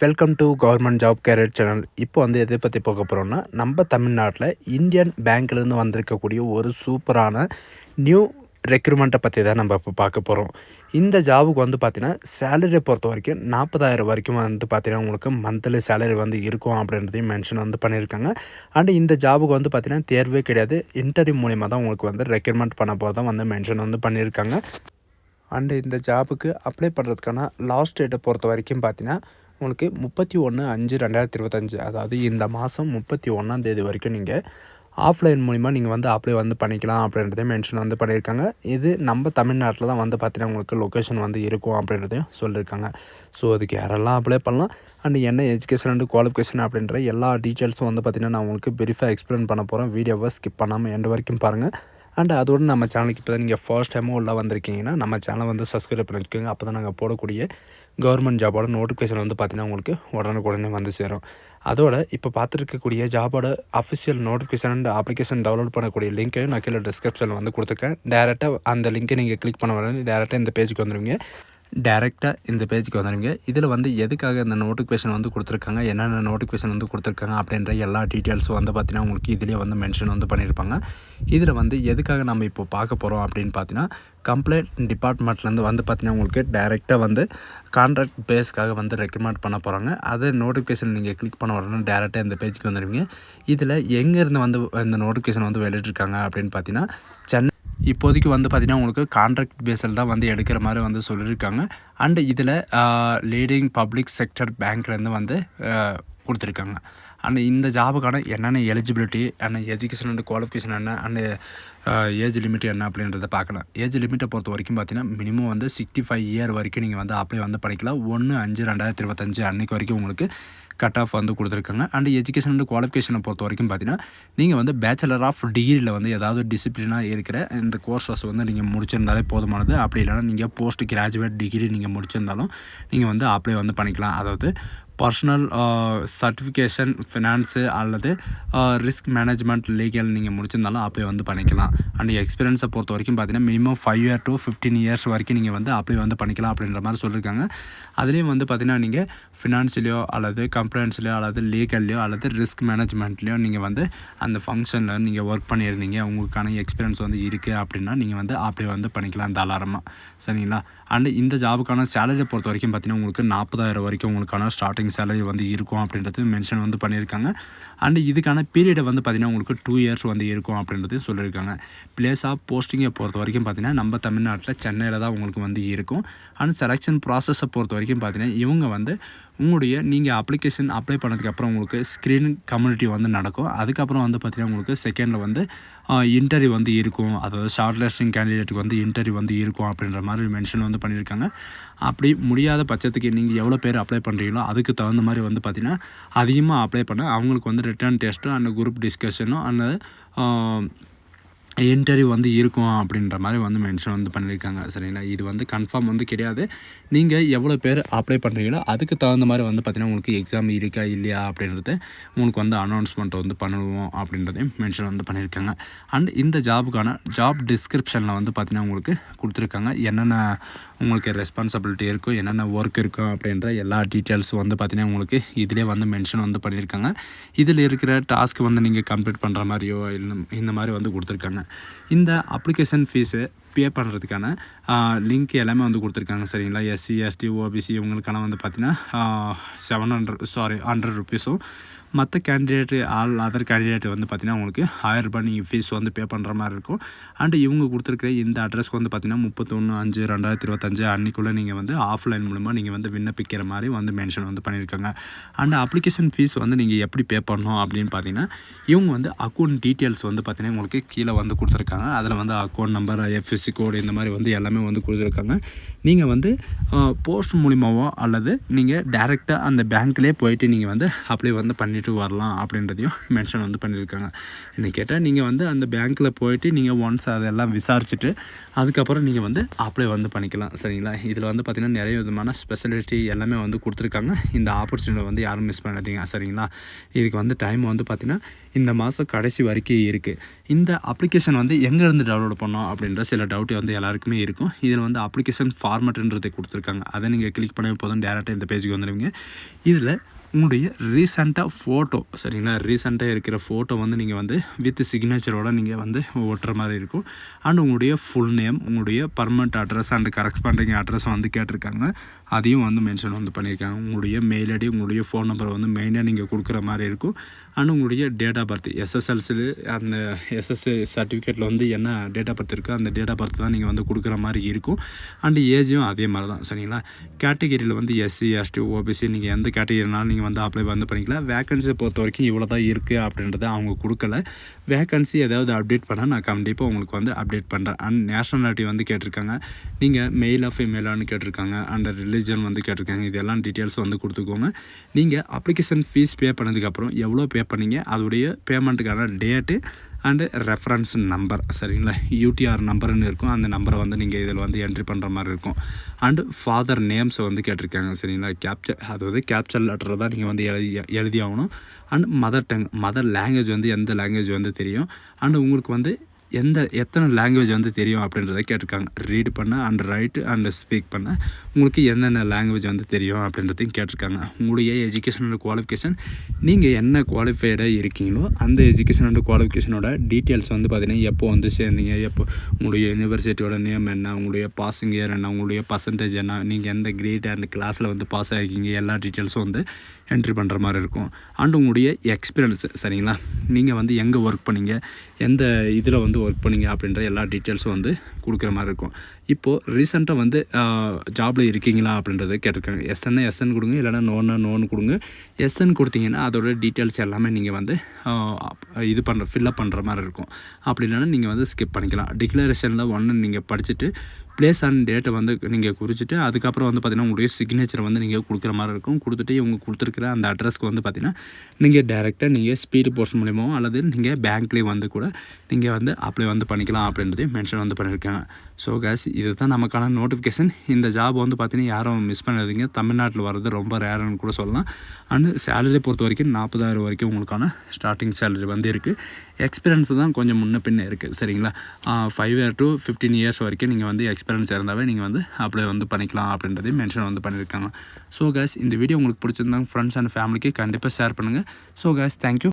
Welcome to government job career channel இப்போ வந்து எதை பற்றி பார்க்க போகிறோம்னா நம்ம தமிழ்நாட்டில் இந்தியன் பேங்க்லேருந்து வந்திருக்கக்கூடிய ஒரு சூப்பரான நியூ ரெக்ரூட்மெண்ட்டை பற்றி தான் நம்ம இப்போ பார்க்க போகிறோம் இந்த ஜாபுக்கு வந்து பார்த்திங்கன்னா சேலரியை பொறுத்த வரைக்கும் நாற்பதாயிரம் வரைக்கும் வந்து பார்த்திங்கன்னா உங்களுக்கு மந்த்லி சேலரி வந்து இருக்கும் அப்படின்றதையும் மென்ஷன் வந்து பண்ணியிருக்காங்க. அண்ட் இந்த ஜாபுக்கு வந்து பார்த்திங்கன்னா தேர்வே கிடையாது. இன்டர்வியூ மூலிமா தான் உங்களுக்கு வந்து ரெக்ரூட்மெண்ட் பண்ண தான் வந்து மென்ஷன் வந்து பண்ணியிருக்காங்க. அண்டு இந்த ஜாபுக்கு அப்ளை பண்ணுறதுக்கான லாஸ்ட் டேட்டை பொறுத்த வரைக்கும் பார்த்தீங்கன்னா உங்களுக்கு முப்பத்தி ஒன்று அஞ்சு ரெண்டாயிரத்தி இருபத்தஞ்சு. அதாவது இந்த மாதம் முப்பத்தி ஒன்றாம் தேதி வரைக்கும் நீங்கள் ஆஃப்லைன் மூலிமா நீங்கள் வந்து அப்ளை வந்து பண்ணிக்கலாம் அப்படின்றதையும் மென்ஷன் வந்து பண்ணியிருக்காங்க. இது நம்ம தமிழ்நாட்டில் தான் வந்து பார்த்தீங்கன்னா உங்களுக்கு லொக்கேஷன் வந்து இருக்கும் அப்படின்றதையும் சொல்லியிருக்காங்க. ஸோ அதுக்கு யாரெல்லாம் அப்ளை பண்ணலாம்? அண்ட் என்ன எஜுகேஷன் அண்ட் குவாலிஃபிகேஷன் அப்படின்ற எல்லா டீட்டெயில்ஸும் வந்து பார்த்திங்கன்னா நான் உங்களுக்கு பிரீஃபாக எக்ஸ்பிளைன் பண்ண போகிறேன் வீடியோவை ஸ்கிப் பண்ணாமல் எண்டு வரைக்கும் பாருங்கள் அண்ட் அதோடு நம்ம சேனலுக்கு இப்போ தான் நீங்கள் ஃபர்ஸ்ட் டைமும் உள்ளே வந்திருக்கீங்கன்னா நம்ம சேனலை வந்து சப்ஸ்கிரைப் பண்ணிக்கோங்க. அப்போ தான் நாங்கள் போடக்கூடிய கவர்மெண்ட் ஜாபோட நோட்டிஃபிகேஷன் வந்து பார்த்திங்கன்னா உங்களுக்கு உடனுக்குடனே வந்து சேரும். அதோட இப்போ பார்த்துருக்கக்கூடிய ஜாபோட official notification and application download பண்ணக்கூடிய லிங்கையும் நான் கீழே டிஸ்கிரிப்ஷனில் வந்து கொடுத்துருக்கேன். டேரெக்டாக அந்த லிங்க்கை நீங்கள் கிளிக் பண்ண உடனே டேரெக்டாக இந்த பேஜுக்கு வந்துடுவீங்க டேரெக்டாக இந்த பேஜுக்கு வந்துடுங்க இதில் வந்து எதுக்காக இந்த நோட்டிஃபிகேஷன் வந்து கொடுத்துருக்காங்க? என்னென்ன நோட்டிஃபிகேஷன் வந்து கொடுத்துருக்காங்க? அப்படின்ற எல்லா டீட்டெயில்ஸும் வந்து பார்த்திங்கன்னா உங்களுக்கு இதிலே வந்து மென்ஷன் வந்து பண்ணியிருப்பாங்க இதில் வந்து எதுக்காக நம்ம இப்போ பார்க்க போகிறோம் அப்படின்னு பார்த்தீங்கன்னா கம்ப்ளைண்ட் டிபார்ட்மெண்ட்லேருந்து வந்து பார்த்திங்கன்னா உங்களுக்கு டேரெக்டாக வந்து கான்ட்ராக்ட் பேஸ்க்காக வந்து ரெக்கமெண்ட் பண்ண போகிறாங்க அதை நோட்டிஃபிகேஷன் நீங்கள் கிளிக் பண்ண உடனே டேரெக்டாக இந்த பேஜுக்கு வந்துடுவீங்க இதில் எங்கேருந்து வந்து இந்த நோட்டிஃபிகேஷன் வந்து வெளியிட்ருக்காங்க அப்படின்னு பார்த்தீங்கன்னா சென்னை இப்போதைக்கு வந்து பார்த்திங்கன்னா உங்களுக்கு கான்ட்ராக்ட் பேஸில் தான் வந்து எடுக்கிற மாதிரி வந்து சொல்லியிருக்காங்க அண்டு இதில் லீடிங் பப்ளிக் செக்டர் பேங்க்லேருந்து வந்து கொடுத்துருக்காங்க. அண்ட் இந்த ஜாபுக்கான என்னென்ன eligibility and education and qualification என்ன அண்டு ஏஜ் லிமிட் என்ன அப்படின்றத பார்க்கலாம். ஏஜ் லிமிட்டை பொறுத்த வரைக்கும் பார்த்தீங்கன்னா மினிமம் வந்து சிக்ஸ்டி ஃபைவ் இயர் வரைக்கும் நீங்கள் வந்து அப்ளை வந்து பண்ணிக்கலாம். ஒன்று அஞ்சு ரெண்டாயிரத்தி இருபத்தஞ்சு அன்றைக்கு வரைக்கும் உங்களுக்கு கட் ஆஃப் வந்து கொடுத்துருக்காங்க. அண்ட் எஜுகேஷன் அண்ட் குவாலிஃபிகேஷனை பொறுத்த வரைக்கும் பார்த்தீங்கன்னா நீங்கள் வந்து பேச்சுலர் ஆஃப் டிகிரியில் வந்து ஏதாவது டிசிப்ளினாக இருக்கிற இந்த கோர்ஸஸ் வந்து நீங்கள் முடிச்சிருந்தாலே போதுமானது. அப்படி இல்லைனா நீங்கள் போஸ்ட் கிராஜுவேட் டிகிரி நீங்கள் முடிச்சிருந்தாலும் நீங்கள் வந்து அப்ளை வந்து பண்ணிக்கலாம். அதாவது பர்சனல் சர்டிஃபிகேஷன் ஃபினான்ஸு அல்லது ரிஸ்க் மேனேஜ்மெண்ட் லீகல் நீங்கள் முடிச்சிருந்தாலும் அப்ளை வந்து பண்ணிக்கலாம். அண்ட் எக்ஸ்பீரியன்ஸை பொறுத்த வரைக்கும் பார்த்தீங்கன்னா minimum five year to fifteen years வரைக்கும் நீங்கள் வந்து அப்ளை வந்து பண்ணிக்கலாம் அப்படின்ற மாதிரி சொல்லியிருக்காங்க அதுலேயும் வந்து பார்த்திங்கன்னா நீங்கள் ஃபினான்ஸ்லேயோ அல்லது கம்ப்ளைண்ட்ஸ்லையோ அல்லது லீகல்லையோ அல்லது ரிஸ்க் மேனேஜ்மெண்ட்லேயோ நீங்கள் வந்து அந்த ஃபங்க்ஷனில் நீங்கள் ஒர்க் பண்ணியிருந்தீங்க. உங்களுக்கான எக்ஸ்பீரியன்ஸ் வந்து இருக்குது அப்படின்னா நீங்கள் வந்து அப்ளை வந்து பண்ணிக்கலாம் தாராளமாக சரிங்களா? அண்டு இந்த ஜாபுக்கான சேலரியை பொறுத்த வரைக்கும் பார்த்திங்கன்னா உங்களுக்கு நாற்பதாயிரம் வரைக்கும் உங்களுக்கான ஸ்டார்டிங் சேலரி வந்து இருக்கும் அப்படின்றது மென்ஷன் வந்து பண்ணியிருக்காங்க. அண்டு இதுக்கான பீரியடை வந்து பார்த்திங்கன்னா உங்களுக்கு டூ இயர்ஸ் வந்து இருக்கும் அப்படின்றதையும் சொல்லியிருக்காங்க. பிளேஸ் ஆஃப் போஸ்டிங்கை பொறுத்த வரைக்கும் பார்த்திங்கன்னா நம்ம தமிழ்நாட்டில் சென்னையில் தான் உங்களுக்கு வந்து இருக்கும். அண்ட் செலெக்ஷன் ப்ராசஸை பொறுத்த வரைக்கும் பார்த்திங்கன்னா இவங்க வந்து உங்களுடைய நீங்கள் அப்ளிகேஷன் அப்ளை பண்ணதுக்கப்புறம் உங்களுக்கு ஸ்க்ரீன் கம்யூனிட்டி வந்து நடக்கும். அதுக்கப்புறம் வந்து பார்த்திங்கன்னா உங்களுக்கு செகண்டில் வந்து இன்டர்வியூ வந்து இருக்கும். அதாவது ஷார்ட் லிஸ்டிங் கேண்டிடேட்டுக்கு வந்து இன்டர்வியூ வந்து இருக்கும் அப்படின்ற மாதிரி மென்ஷன் வந்து பண்ணியிருக்காங்க. அப்படி முடியாத பட்சத்துக்கு நீங்கள் எவ்வளோ பேர் அப்ளை பண்ணுறீங்களோ அதுக்கு தகுந்த மாதிரி வந்து பார்த்திங்கன்னா அதிகமாக அப்ளை பண்ண அவங்களுக்கு வந்து ரிட்டர்ன் டெஸ்ட்டும் அந்த குரூப் டிஸ்கஷனும் அந்த இன்டர்வியூ வந்து இருக்கும் அப்படின்ற மாதிரி வந்து மென்ஷன் வந்து பண்ணியிருக்காங்க. சரிங்களா? இது வந்து கன்ஃபார்ம் வந்து கிடையாது. நீங்கள் எவ்வளோ பேர் அப்ளை பண்ணுறீங்களோ அதுக்கு தகுந்த மாதிரி வந்து பார்த்திங்கன்னா உங்களுக்கு எக்ஸாம் இருக்கா இல்லையா அப்படின்றது உங்களுக்கு வந்து அனௌன்ஸ்மெண்ட் வந்து பண்ணுவோம் அப்படின்றதையும் மென்ஷன் வந்து பண்ணியிருக்காங்க. அண்ட் இந்த ஜாபுக்கான ஜாப் டிஸ்கிரிப்ஷனில் வந்து பார்த்திங்கன்னா உங்களுக்கு கொடுத்துருக்காங்க. என்னென்ன உங்களுக்கு ரெஸ்பான்சிபிலிட்டி இருக்கும் என்னென்ன ஒர்க் இருக்கும் அப்படின்ற எல்லா டீட்டெயில்ஸும் வந்து பார்த்திங்கன்னா உங்களுக்கு இதிலே வந்து மென்ஷன் வந்து பண்ணியிருக்காங்க. இதில் இருக்கிற டாஸ்க் வந்து நீங்கள் கம்ப்ளீட் பண்ணுற மாதிரியோ இல்லை இந்த மாதிரி வந்து கொடுத்துருக்காங்க. இந்த அப்ளிகேஷன் ஃபீஸு பே பண்ணுறதுக்கான லிங்க் எல்லாமே வந்து கொடுத்துருக்காங்க சரிங்களா? எஸ்சி எஸ்டி ஓபிசி இவங்களுக்கான வந்து பார்த்திங்கன்னா செவன் ஹண்ட்ரட் சாரி ஹண்ட்ரட் ருபீஸும் மற்ற கேண்டிடேட்டு ஆல் அதர் கேண்டிடேட் வந்து பார்த்திங்கன்னா உங்களுக்கு ஆயிரரூபா நீங்கள் ஃபீஸ் வந்து பே பண்ணுற மாதிரி இருக்கும். அண்டு இவங்க கொடுத்துருக்குற இந்த அட்ரஸ்க்கு வந்து பார்த்திங்கன்னா முப்பத்தொன்று அஞ்சு ரெண்டாயிரத்தி இருபத்தஞ்சு அன்றைக்குள்ளே நீங்கள் வந்து ஆஃப்லைன் மூலமாக நீங்கள் வந்து விண்ணப்பிக்கிற மாதிரி வந்து மென்ஷன் வந்து பண்ணியிருக்காங்க. அண்ட் அப்ளிகேஷன் ஃபீஸ் வந்து நீங்கள் எப்படி பே பண்ணணும் அப்படின்னு பார்த்தீங்கன்னா இவங்க வந்து அக்கௌண்ட் டீட்டெயில்ஸ் வந்து பார்த்திங்கன்னா உங்களுக்கு கீழே வந்து கொடுத்துருக்காங்க. அதில் வந்து அக்கௌண்ட் நம்பர் எஃப்எஸ்சி கோடு இந்த மாதிரி வந்து எல்லாமே வந்து கொடுத்துருக்காங்க. நீங்கள் வந்து போஸ்ட் மூலிமாவோ அல்லது நீங்கள் டேரெக்டாக அந்த பேங்க்லேயே போயிட்டு நீங்கள் வந்து அப்ளை வந்து பண்ணிவிட்டு வரலாம் அப்படின்றதையும் மென்ஷன் வந்து பண்ணியிருக்காங்க என்ன கேட்டால் நீங்கள் வந்து அந்த பேங்க்கில் போயிட்டு நீங்கள் ஒன்ஸ் அதெல்லாம் விசாரிச்சுட்டு அதுக்கப்புறம் நீங்கள் வந்து அப்ளை வந்து பண்ணிக்கலாம். சரிங்களா? இதில் வந்து பார்த்திங்கன்னா நிறைய விதமான ஸ்பெஷலிட்டி எல்லாமே வந்து கொடுத்துருக்காங்க. இந்த ஆப்பர்ச்சுனிட்டி வந்து யாரும் மிஸ் பண்ணாதீங்க. சரிங்களா? இதுக்கு வந்து டைம் வந்து பார்த்திங்கன்னா இந்த மாதம் கடைசி வரைக்கும் இருக்குது இந்த அப்ளிகேஷன் வந்து எங்கேருந்து டவுன்லோட் பண்ணோம் அப்படின்ற சில டவுட் வந்து எல்லாருக்குமே இருக்கும். இதில் வந்து அப்ளிகேஷன் ஃபார்மேட்டுன்றதை கொடுத்துருக்காங்க. அதை நீங்கள் கிளிக் பண்ணவே போதும். டேரெக்டாக இந்த பேஜுக்கு வந்துடுவீங்க. இதில் உங்களுடைய ரீசண்டாக ஃபோட்டோ சரிங்களா? ரீசெண்டாக இருக்கிற ஃபோட்டோ வந்து நீங்கள் வந்து வித் சிக்னேச்சரோடு நீங்கள் வந்து ஒட்டுற மாதிரி இருக்கும். அண்ட் உங்களுடைய ஃபுல் நேம் உங்களுடைய பர்மனெண்ட் அட்ரஸ் அண்ட் கரெக்ட் பண்ணுறீங்க அட்ரஸ் வந்து கேட்டிருக்காங்க. அதையும் வந்து மென்ஷன் வந்து பண்ணியிருக்காங்க. உங்களுடைய மெயில் ஐடி உங்களுடைய ஃபோன் நம்பரை வந்து மெயினாக நீங்கள் கொடுக்குற மாதிரி இருக்கும். ஆனால் உங்களுடைய டேட் ஆஃப் பர்த் எஸ்எஸ்எல்சியில் அந்த எஸ்எஸ்சி சர்டிஃபிகேட்டில் வந்து என்ன டேட் ஆஃப் பர்த் இருக்கோ அந்த டேட் ஆஃப் பர்த் தான் நீங்கள் வந்து கொடுக்குற மாதிரி இருக்கும். அண்ட் ஏஜும் அதே மாதிரி தான் சரிங்களா? கேட்டகிரியில் வந்து எஸ்சி எஸ்டி ஓபிசி நீங்கள் எந்த கேட்டகிரினாலும் நீங்கள் வந்து அப்ளை வந்து பண்ணிக்கலாம். வேகன்சியை பொறுத்த வரைக்கும் இவ்வளோ தான் இருக்குது அப்படின்றத அவங்க கொடுக்கல. வேகன்சி ஏதாவது அப்டேட் பண்ணால் நான் கண்டிப்பாக உங்களுக்கு வந்து அப்டேட் பண்ணுறேன் அண்ட் நேஷனாலிட்டி வந்து கேட்டிருக்காங்க. நீங்கள் மெயில் ஆஃப் ஃபீமேலான்னு கேட்டிருக்காங்க. அண்ட் ரிலிஜன் வந்து கேட்டிருக்காங்க. இதெல்லாம் டீட்டெயில்ஸ் வந்து கொடுத்துக்கோங்க. நீங்கள் அப்ளிகேஷன் ஃபீஸ் பே பண்ணதுக்கப்புறம் எவ்வளோ பே பண்ணிங்க. அதோடைய பேமெண்ட்டுக்கான டேட்டு அண்டு ரெஃபரன்ஸ் நம்பர் சரிங்களா? யூடிஆர் நம்பர்னு இருக்கும். அந்த நம்பரை வந்து நீங்கள் இதில் வந்து என்ட்ரி பண்ணுற மாதிரி இருக்கும். அண்டு ஃபாதர் நேம்ஸை வந்து கேட்டிருக்காங்க சரிங்களா? கேப்சர் அதாவது கேப்சர் லெட்டர் தான் நீங்கள் வந்து எழுதி எழுதி ஆகணும் and mother tongue mother language வந்து எந்த லாங்குவேஜ் வந்து தெரியும். அண்டு உங்களுக்கு வந்து எந்த எத்தனை லாங்குவேஜ் வந்து தெரியும் அப்படின்றத கேட்டிருக்காங்க. ரீட் பண்ண அண்ட் ரைட்டு அண்ட் ஸ்பீக் பண்ண. உங்களுக்கு என்னென்ன லாங்குவேஜ் வந்து தெரியும் அப்படின்றதையும் கேட்டிருக்காங்க. உங்களுடைய எஜுகேஷனோட குவாலிஃபிகேஷன் நீங்கள் என்ன குவாலிஃபைடாக இருக்கீங்களோ அந்த எஜுகேஷனோட குவாலிஃபிகேஷனோட டீட்டெயில்ஸ் வந்து பார்த்தீங்கன்னா எப்போ வந்து சேர்ந்தீங்க எப்போ உங்களுடைய யூனிவர்சிட்டியோட நேம் என்ன உங்களுடைய பாசிங் இயர் என்ன உங்களுடைய பர்சன்டேஜ் என்ன நீங்கள் எந்த கிரேட் அண்ட் கிளாஸில் வந்து பாஸ் ஆகிருக்கீங்க எல்லா டீட்டெயில்ஸும் வந்து என்ட்ரி பண்ணுற மாதிரி இருக்கும். அண்ட் உங்களுடைய எக்ஸ்பீரியன்ஸ் சரிங்களா? நீங்கள் வந்து எங்கே ஒர்க் பண்ணீங்க? எந்த இதில் வந்து ஒர்க் பண்ணீங்க? அப்படின்ற எல்லா டீட்டெயில்ஸும் வந்து கொடுக்குற மாதிரி இருக்கும். இப்போது ரீசெண்டாக வந்து ஜாபில் இருக்கீங்களா? அப்படின்றத கேட்டிருக்காங்க. எஸ்என்னா எஸ்என் கொடுங்க. இல்லைனா நோன்னா நோன்னு கொடுங்க. எஸ்என் கொடுத்தீங்கன்னா அதோட டீட்டெயில்ஸ் எல்லாமே நீங்கள் வந்து இது பண்ணுற ஃபில்லப் பண்ணுற மாதிரி இருக்கும். அப்படி இல்லைனா நீங்கள் வந்து ஸ்கிப் பண்ணிக்கலாம். டிக்ளரேஷனில் ஒன்று நீங்கள் படிச்சுட்டு ப்ளேஸ் அண்ட் டேட்டை வந்து நீங்கள் குறிச்சிட்டு அதுக்கப்புறம் வந்து பார்த்திங்கன்னா உங்களுடைய சிக்னேச்சர் வந்து நீங்கள் கொடுக்குற மாதிரி இருக்கும். கொடுத்துட்டு இவங்க கொடுத்துருக்குற அந்த அட்ரஸ்க்கு வந்து பார்த்திங்கன்னா நீங்கள் டேரெக்டாக நீங்கள் ஸ்பீடு போஸ்ட் மூலியமாகவும் அல்லது நீங்கள் பேங்க்லேயே வந்து கூட நீங்கள் வந்து அப்ளை வந்து பண்ணிக்கலாம் அப்படின்றதையும் மென்ஷன் வந்து பண்ணியிருக்காங்க ஸோ கேஸ் இது தான் நமக்கான நோட்டிஃபிகேஷன் இந்த ஜாப் வந்து பார்த்தீங்கன்னா யாரும் மிஸ் பண்ணாதீங்க. தமிழ்நாட்டில் வர்றது ரொம்ப ரேருன்னு கூட சொல்லலாம். அண்ட் சேலரி பொறுத்த வரைக்கும் நாற்பதாயிரம் வரைக்கும் உங்களுக்கான ஸ்டார்டிங் சேலரி வந்து இருக்குது எக்ஸ்பீரியன்ஸ் தான் கொஞ்சம் முன்ன பின்ன இருக்குது சரிங்களா? Five year to fifteen years வரைக்கும் நீங்கள் வந்து எக்ஸ்பீரியன்ஸ் இருந்தாவே நீங்கள் வந்து அப்ளை வந்து பண்ணிக்கலாம் அப்படின்றதையும் மென்ஷன் வந்து பண்ணியிருக்காங்க ஸோ கேஸ் இந்த வீடியோ உங்களுக்கு பிடிச்சிருந்தாங்க ஃப்ரெண்ட்ஸ் அண்ட் ஃபேமிலிக்கு கண்டிப்பாக ஷேர் பண்ணுங்கள் ஸோ கேஸ் தேங்க்யூ